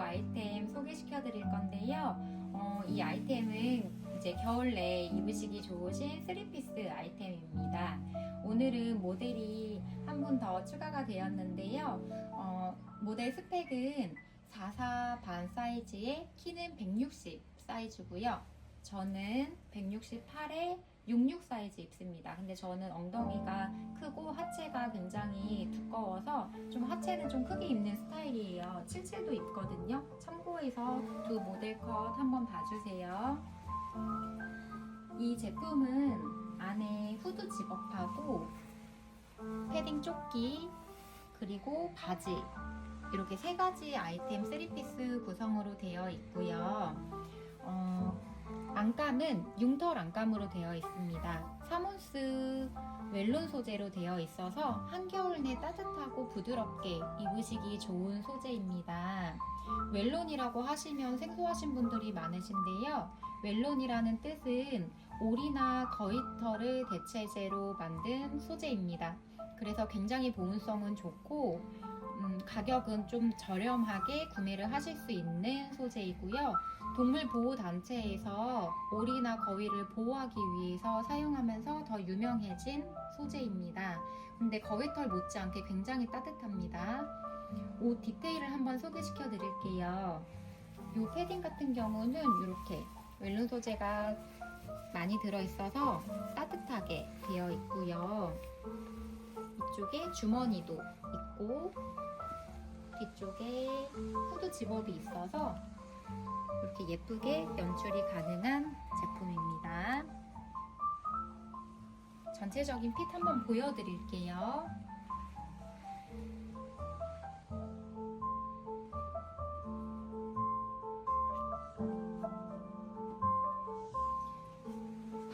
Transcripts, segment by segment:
아이템 소개시켜 드릴 건데요. 어, 이 아이템은 이제 겨울 내에 입으시기 좋으신 3피스 아이템입니다. 오늘은 모델이 한 분 더 추가가 되었는데요. 어, 모델 스펙은 44 반 사이즈에 키는 160 사이즈고요. 저는 168에 66 사이즈 입습니다. 근데 저는 엉덩이가 크고 하체가 굉장히 두꺼워서 좀 하체는 좀 크게 입는 스타일이에요. 77도 입거든요. 참고해서 두 모델 컷 한번 봐주세요. 이 제품은 안에 후드 집업하고 패딩 조끼 그리고 바지 이렇게 세 가지 아이템 3피스 구성으로 되어 있고요. 어, 안감은 융털 안감으로 되어 있습니다. 사몬스 웰론 소재로 되어 있어서 한겨울 내 따뜻하고 부드럽게 입으시기 좋은 소재입니다. 웰론이라고 하시면 생소하신 분들이 많으신데요. 웰론이라는 뜻은 오리나 거위털을 대체제로 만든 소재입니다. 그래서 굉장히 보온성은 좋고 음, 가격은 좀 저렴하게 구매를 하실 수 있는 소재이고요. 동물 보호 단체에서 오리나 거위를 보호하기 위해서 사용하면서 더 유명해진 소재입니다. 근데 거위털 못지않게 굉장히 따뜻합니다. 옷 디테일을 한번 소개시켜 드릴게요. 이 패딩 같은 경우는 이렇게 웰론 소재가 많이 들어있어서 따뜻하게 되어 있고요. 이쪽에 주머니도 있고 뒤쪽에 후드 집업이 있어서 이렇게 예쁘게 연출이 가능한 제품입니다. 전체적인 핏 한번 보여드릴게요.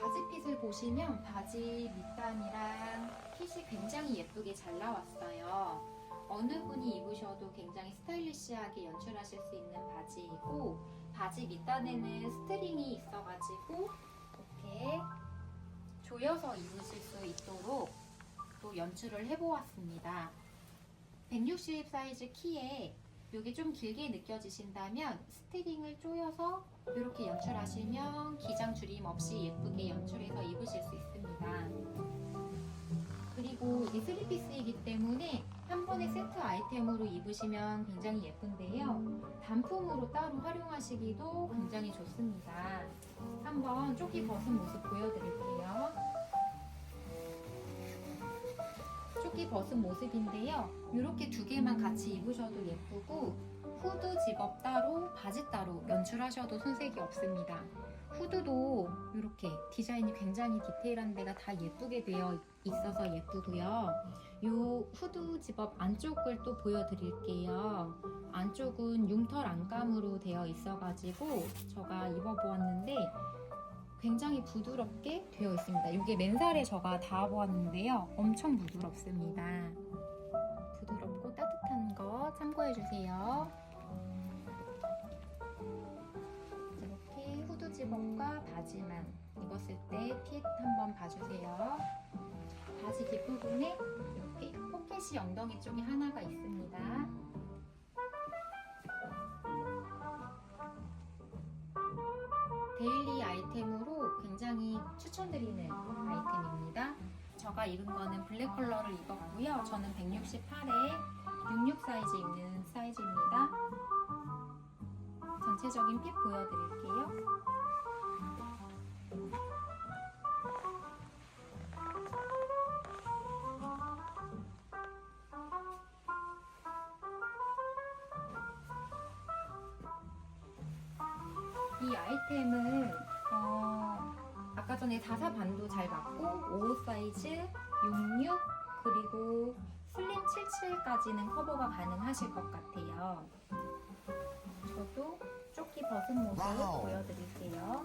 바지 핏을 보시면 바지 밑단이랑 핏이 굉장히 예쁘게 잘 나왔어요. 어느 분이 입으셔도 굉장히 스타일리시하게 연출하실 수 있는 바지이고 바지 밑단에는 스트링이 있어가지고 이렇게 조여서 입으실 수 있도록 또 연출을 해보았습니다. 160 사이즈 키에 이게 좀 길게 느껴지신다면 스트링을 조여서 이렇게 연출하시면 기장 줄임 없이 예쁘게 연출해서 입으실 수 있습니다. 그리고 이게 3피스이기 때문에 한 번에 세트 아이템으로 입으시면 굉장히 예쁜데요. 단품으로 따로 활용하시기도 굉장히 좋습니다. 한번 조끼 벗은 모습 보여드릴게요. 조끼 벗은 모습인데요. 이렇게 두 개만 같이 입으셔도 예쁘고 후드 집업 따로 바지 따로 연출하셔도 손색이 없습니다. 후드도 이렇게 디자인이 굉장히 디테일한 데가 다 예쁘게 되어 있어서 예쁘고요. 이 후드 집업 안쪽을 또 보여드릴게요. 안쪽은 융털 안감으로 되어 있어가지고 제가 입어보았는데 굉장히 부드럽게 되어 있습니다. 이게 맨살에 제가 닿아보았는데요. 엄청 부드럽습니다. 부드럽고 따뜻한 거 참고해주세요. 이렇게 후드 집업과 바지만 입었을 때 핏 한번 봐주세요. 바지 뒷부분에 이렇게 포켓이 엉덩이 쪽에 하나가 있습니다. 데일리 아이템으로 굉장히 추천드리는 아이템입니다. 제가 입은 거는 블랙 컬러를 입었고요. 저는 168에 66 사이즈 입는 사이즈입니다. 전체적인 핏 보여드릴게요. 이 아이템은 어, 아까 전에 44 반도 잘 맞고 55 사이즈, 66 그리고 슬림 77까지는 커버가 가능하실 것 같아요. 저도 조끼 벗은 모습 와우. 보여드릴게요.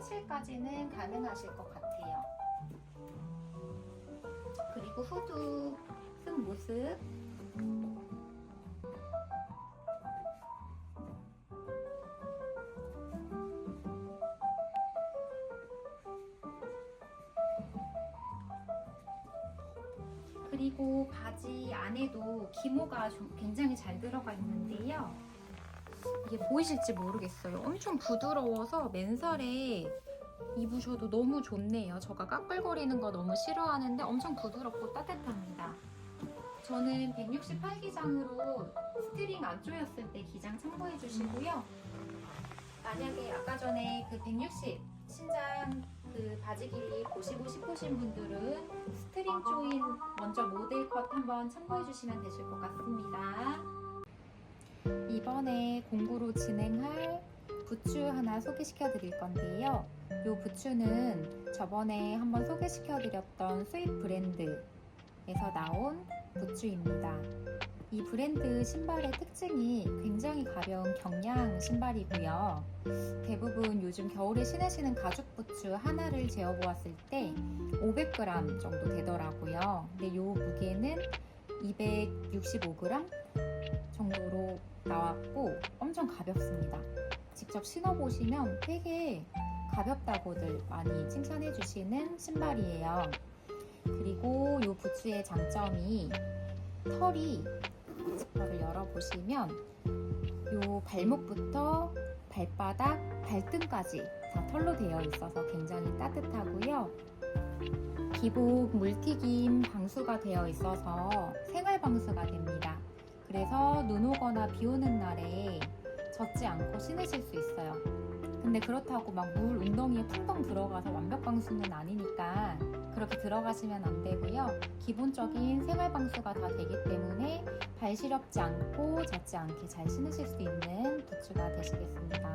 7실까지는 가능하실 것 같아요. 그리고 후두 큰 모습 그리고 바지 안에도 기모가 굉장히 잘 들어가 있는데요. 이게 보이실지 모르겠어요. 엄청 부드러워서 맨살에 입으셔도 너무 좋네요. 제가 까끌거리는 거 너무 싫어하는데 엄청 부드럽고 따뜻합니다. 저는 168기장으로 스트링 안 조였을 때 기장 참고해 주시고요. 만약에 아까 전에 그 160 신장 그 바지 길이 보시고 싶으신 분들은 스트링 조인 먼저 모델 컷 한번 참고해 주시면 되실 것 같습니다. 이번에 공구로 진행할 부츠 하나 소개시켜 드릴 건데요. 이 부츠는 저번에 한번 소개시켜 드렸던 수입 브랜드에서 나온 부츠입니다. 이 브랜드 신발의 특징이 굉장히 가벼운 경량 신발이고요. 대부분 요즘 겨울에 신으시는 가죽 부츠 하나를 재어 보았을 때 500g 정도 되더라고요. 근데 이 무게는 265g 정도로 나왔고 엄청 가볍습니다. 직접 신어보시면 되게 가볍다고들 많이 칭찬해 주시는 신발이에요. 그리고 이 부츠의 장점이 털이 지퍼를 열어보시면 이 발목부터 발바닥, 발등까지 다 털로 되어 있어서 굉장히 따뜻하고요. 기복 물튀김 방수가 되어 있어서 생활 방수가 됩니다. 그래서 눈 오거나 비 오는 날에 젖지 않고 신으실 수 있어요. 근데 그렇다고 막 물 웅덩이에 풍덩 들어가서 완벽 방수는 아니니까 그렇게 들어가시면 안 되고요. 기본적인 생활 방수가 다 되기 때문에 발 시렵지 않고 젖지 않게 잘 신으실 수 있는 부츠가 되시겠습니다.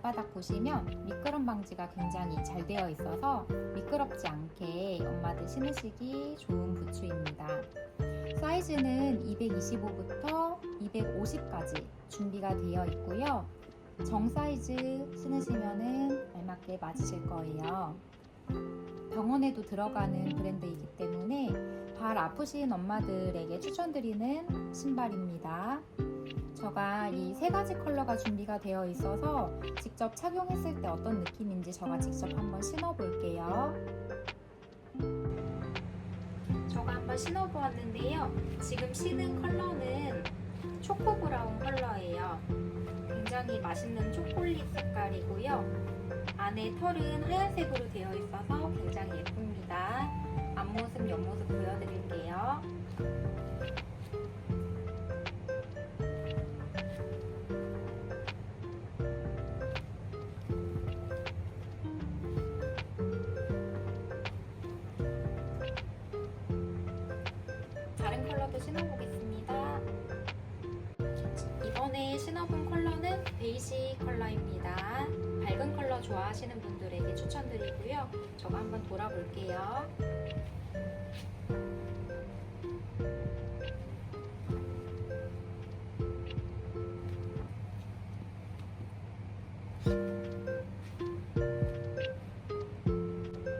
발바닥 보시면 미끄럼 방지가 굉장히 잘 되어 있어서 미끄럽지 않게 엄마들 신으시기 좋은 부츠입니다. 사이즈는 225부터 250까지 준비가 되어 있고요. 정 사이즈 신으시면은 알맞게 맞으실 거예요. 병원에도 들어가는 브랜드이기 때문에 발 아프신 엄마들에게 추천드리는 신발입니다. 제가 이 세 가지 컬러가 준비가 되어 있어서 직접 착용했을 때 어떤 느낌인지 제가 직접 한번 신어볼게요. 제가 한번 신어보았는데요. 지금 신은 컬러는 초코 브라운 컬러예요. 굉장히 맛있는 초콜릿 색깔이고요. 안에 털은 하얀색으로 되어 있어서 굉장히 예쁩니다. 앞모습, 옆모습 보여드릴게요. 컬러입니다. 밝은 컬러 좋아하시는 분들에게 추천드리고요. 저거 한번 돌아볼게요.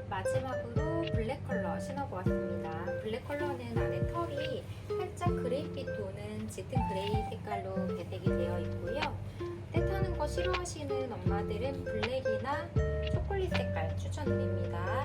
마지막으로 블랙 컬러 신어보았습니다. 블랙 컬러는 안에 털이 살짝 그레이빛 도는 짙은 그레이 색깔로 배색이 되어 있고요. 싫어하시는 엄마들은 블랙이나 초콜릿 색깔 추천드립니다.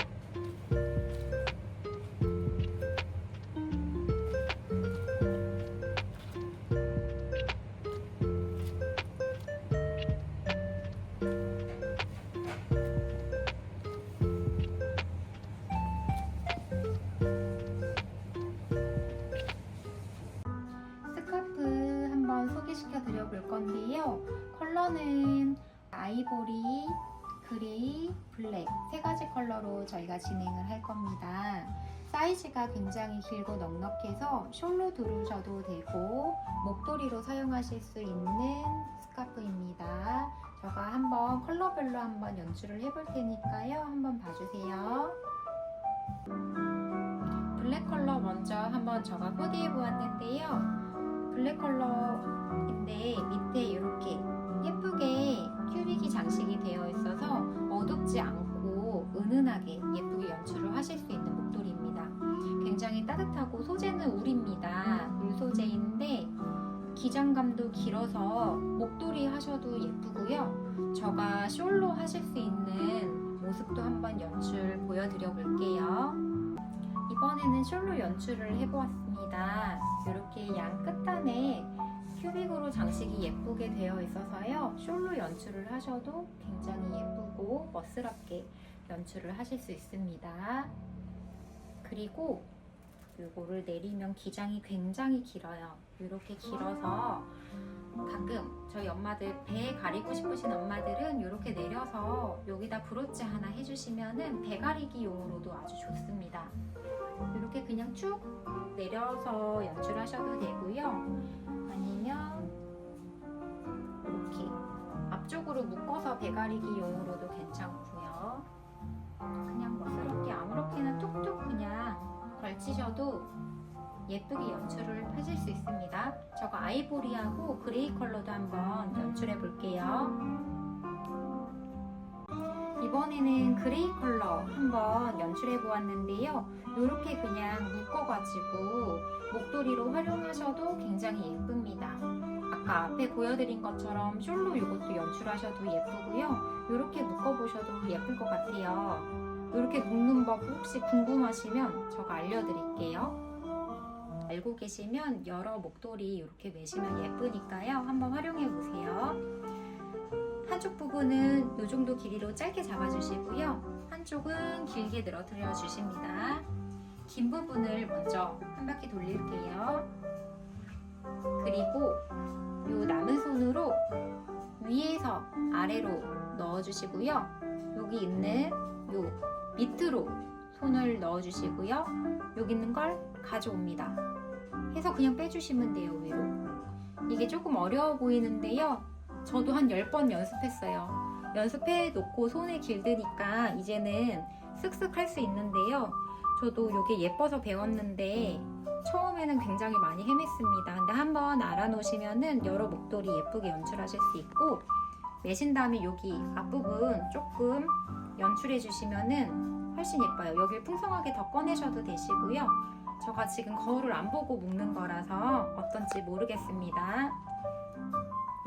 세 가지 컬러로 저희가 진행을 할 겁니다. 사이즈가 굉장히 길고 넉넉해서 숄로 두르셔도 되고 목도리로 사용하실 수 있는 스카프입니다. 제가 한번 컬러별로 한번 연출을 해볼 테니까요. 한번 봐주세요. 블랙 컬러 먼저 한번 제가 코디해 보았는데요. 블랙 컬러인데 밑에 이렇게 예쁘게 큐빅이 장식이 되어 있어서 어둡지 않고 은은하게 예쁘게 연출을 하실 수 있는 목도리입니다. 굉장히 따뜻하고 소재는 울입니다. 울 소재인데 기장감도 길어서 목도리 하셔도 예쁘고요. 저가 숄로 하실 수 있는 모습도 한번 연출 보여드려 볼게요. 이번에는 숄로 연출을 해보았습니다. 이렇게 양 끝단에 큐빅으로 장식이 예쁘게 되어 있어서요. 숄로 연출을 하셔도 굉장히 예쁘 고 멋스럽게 연출을 하실 수 있습니다. 그리고 이거를 내리면 기장이 굉장히 길어요. 이렇게 길어서 가끔 저희 엄마들 배 가리고 싶으신 엄마들은 이렇게 내려서 여기다 브로치 하나 해주시면은 배 가리기용으로도 아주 좋습니다. 이렇게 그냥 쭉 내려서 연출하셔도 되고요. 아니면 이렇게 앞쪽으로 묶어서 배 가리기용으로도 괜찮고요. 그냥 멋스럽게 아무렇게나 툭툭 그냥 걸치셔도 예쁘게 연출을 하실 수 있습니다. 저거 아이보리하고 그레이 컬러도 한번 연출해 볼게요. 이번에는 그레이 컬러 한번 연출해 보았는데요. 이렇게 그냥 묶어가지고 목도리로 활용하셔도 굉장히 예쁩니다. 아까 앞에 보여드린 것처럼 숄로 이것도 연출하셔도 예쁘고요. 이렇게 묶어보셔도 예쁠 것 같아요. 이렇게 묶는 법 혹시 궁금하시면 제가 알려드릴게요. 알고 계시면 여러 목도리 이렇게 매시면 예쁘니까요. 한번 활용해 보세요. 한쪽 부분은 이 정도 길이로 짧게 잡아주시고요. 한쪽은 길게 늘어뜨려 주십니다. 긴 부분을 먼저 한 바퀴 돌릴게요. 그리고 이 남은 손으로 위에서 아래로 넣어주시고요. 여기 있는 요 밑으로 손을 넣어주시고요. 여기 있는 걸 가져옵니다. 해서 그냥 빼주시면 돼요, 위로. 이게 조금 어려워 보이는데요. 저도 한 10번 연습했어요. 연습해 놓고 손에 길드니까 이제는 쓱쓱 할 수 있는데요. 저도 이게 예뻐서 배웠는데 처음에는 굉장히 많이 헤맸습니다. 근데 한번 알아놓으시면은 여러 목도리 예쁘게 연출하실 수 있고 매신 다음에 여기 앞부분 조금 연출해 주시면은 훨씬 예뻐요. 여기를 풍성하게 더 꺼내셔도 되시고요. 제가 지금 거울을 안 보고 묶는 거라서 어떤지 모르겠습니다.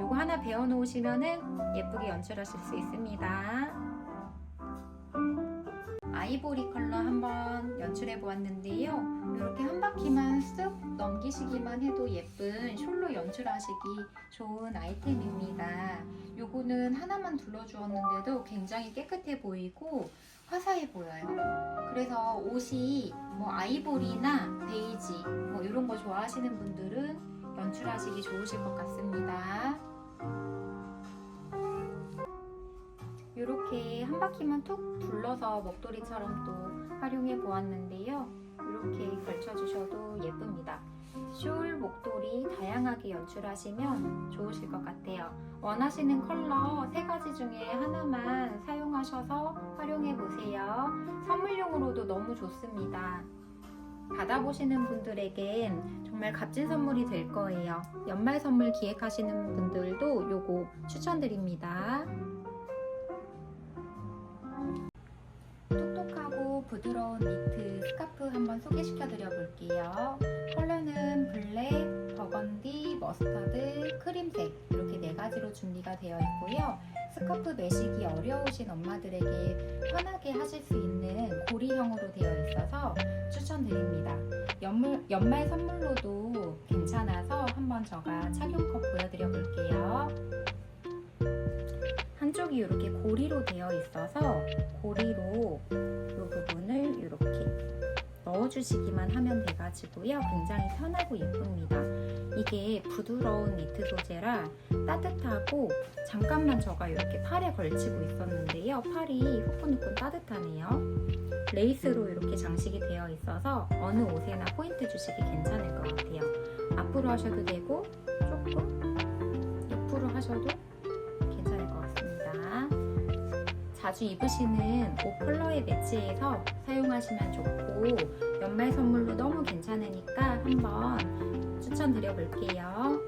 요거 하나 배워 놓으시면은 예쁘게 연출하실 수 있습니다. 아이보리 컬러 한번 연출해 보았는데요. 이렇게 한 바퀴만 쓱 넘기시기만 해도 예쁜 숄로 연출하시기 좋은 아이템입니다. 요거는 하나만 둘러주었는데도 굉장히 깨끗해 보이고 화사해 보여요. 그래서 옷이 뭐 아이보리나 베이지 뭐 이런 거 좋아하시는 분들은 연출하시기 좋으실 것 같습니다. 이렇게 한 바퀴만 툭 둘러서 목도리처럼 또 활용해 보았는데요. 이렇게 걸쳐주셔도 예쁩니다. 숄 목도리 다양하게 연출하시면 좋으실 것 같아요. 원하시는 컬러 세 가지 중에 하나만 사용하셔서 활용해 보세요. 선물용으로도 너무 좋습니다. 받아보시는 분들에겐 정말 값진 선물이 될 거예요. 연말 선물 기획하시는 분들도 요거 추천드립니다. 부드러운 니트 스카프 한번 소개시켜 드려 볼게요. 컬러는 블랙, 버건디, 머스터드, 크림색 이렇게 네 가지로 준비가 되어 있고요. 스카프 매시기 어려우신 엄마들에게 편하게 하실 수 있는 고리형으로 되어 있어서 추천드립니다. 연물, 연말 선물로도 괜찮아서 한번 제가 착용컷 보여드려 볼게요. 한쪽이 이렇게 고리로 되어 있어서 고리로 이 부분을 이렇게 넣어주시기만 하면 돼가지고요. 굉장히 편하고 예쁩니다. 이게 부드러운 니트 소재라 따뜻하고 잠깐만 저가 이렇게 팔에 걸치고 있었는데요. 팔이 후끈후끈 따뜻하네요. 레이스로 이렇게 장식이 되어 있어서 어느 옷에나 포인트 주시기 괜찮을 것 같아요. 앞으로 하셔도 되고 조금 옆으로 하셔도 자주 입으시는 옷 컬러에 매치해서 사용하시면 좋고 연말 선물로 너무 괜찮으니까 한번 추천드려 볼게요.